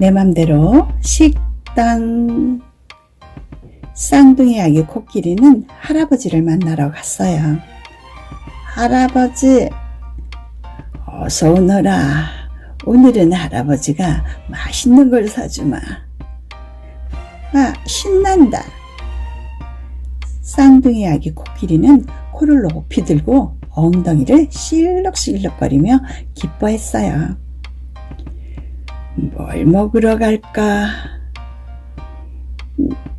내 맘대로 식당. 쌍둥이 아기 코끼리는 할아버지를 만나러 갔어요. 할아버지, 어서 오너라. 오늘은 할아버지가 맛있는 걸 사주마. 아, 신난다. 쌍둥이 아기 코끼리는 코를 높이 들고 엉덩이를 실룩실룩거리며 기뻐했어요. 뭘 먹으러 갈까?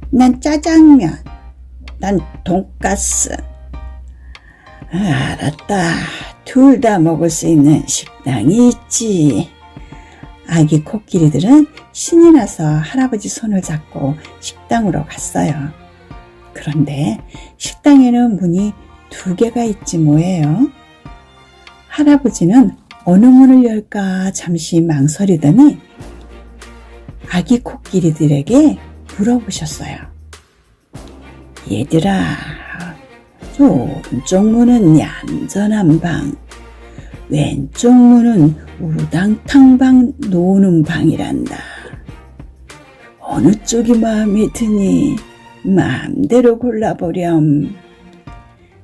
난 짜장면, 난 돈가스. 아, 알았다. 둘 다 먹을 수 있는 식당이 있지. 아기 코끼리들은 신이 나서 할아버지 손을 잡고 식당으로 갔어요. 그런데 식당에는 문이 두 개가 있지 뭐예요. 할아버지는 어느 문을 열까 잠시 망설이더니 아기 코끼리들에게 물어보셨어요. 얘들아, 저 오른쪽 문은 얌전한 방, 왼쪽 문은 우당탕방 노는 방이란다. 어느 쪽이 마음에 드니 마음대로 골라보렴.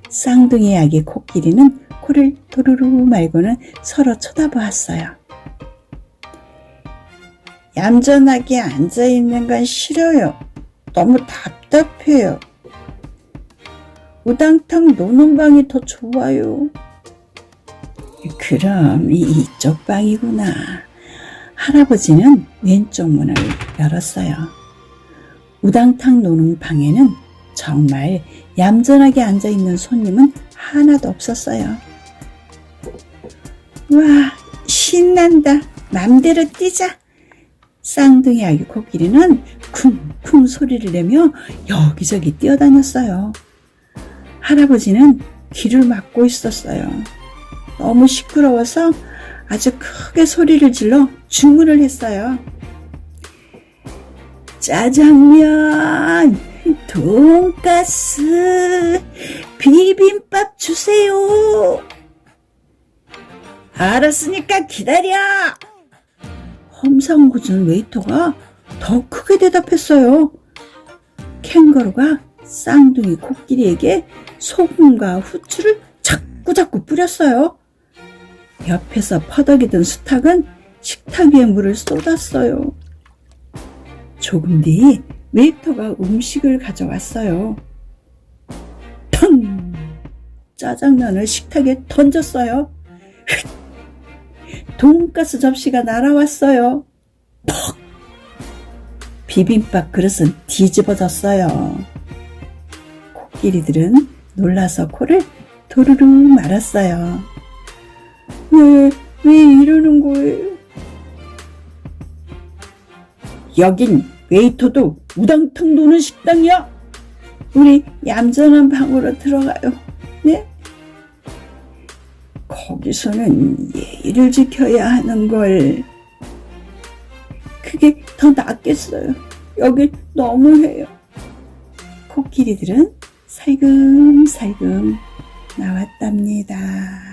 쌍둥이 아기 코끼리는 코를 도루루 말고는 서로 쳐다보았어요. 얌전하게 앉아있는 건 싫어요. 너무 답답해요. 우당탕 노는 방이 더 좋아요. 그럼 이- 이쪽 방이구나. 할아버지는 왼쪽 문을 열었어요. 우당탕 노는 방에는 정말 얌전하게 앉아 있는 손님은 하나도 없었어요. 와, 신난다. 맘대로 뛰자. 쌍둥이 아기 코끼리는 쿵쿵 소리를 내며 여기저기 뛰어다녔어요. 할아버지는 귀를 막고 있었어요. 너무 시끄러워서 아주 크게 소리를 질러 주문을 했어요. 짜장면, 돈가스, 비빔밥 주세요. 알았으니까 기다려. 험상궂은 웨이터가 더 크게 대답했어요. 캥거루가 쌍둥이 코끼리에게 소금과 후추를 자꾸자꾸 뿌렸어요. 옆에서 퍼덕이던 수탉은 식탁 위에 물을 쏟았어요. 조금 뒤 웨이터가 음식을 가져왔어요. 腾! 짜장면을 식탁에 던졌어요. 돈가스 접시가 날아왔어요. 퍽! 비빔밥 그릇은 뒤집어졌어요. 코끼리들은 놀라서 코를 도르르 말았어요. 왜, 왜 이러는 거예요? 여긴 웨이터도 우당탕 노는 식당이야. 우리 얌전한 방으로 들어가요. 네? 거기서는 예의를 지켜야 하는 걸. 그게 더 낫겠어요. 여기 너무해요. 코끼리들은 살금살금 나왔답니다.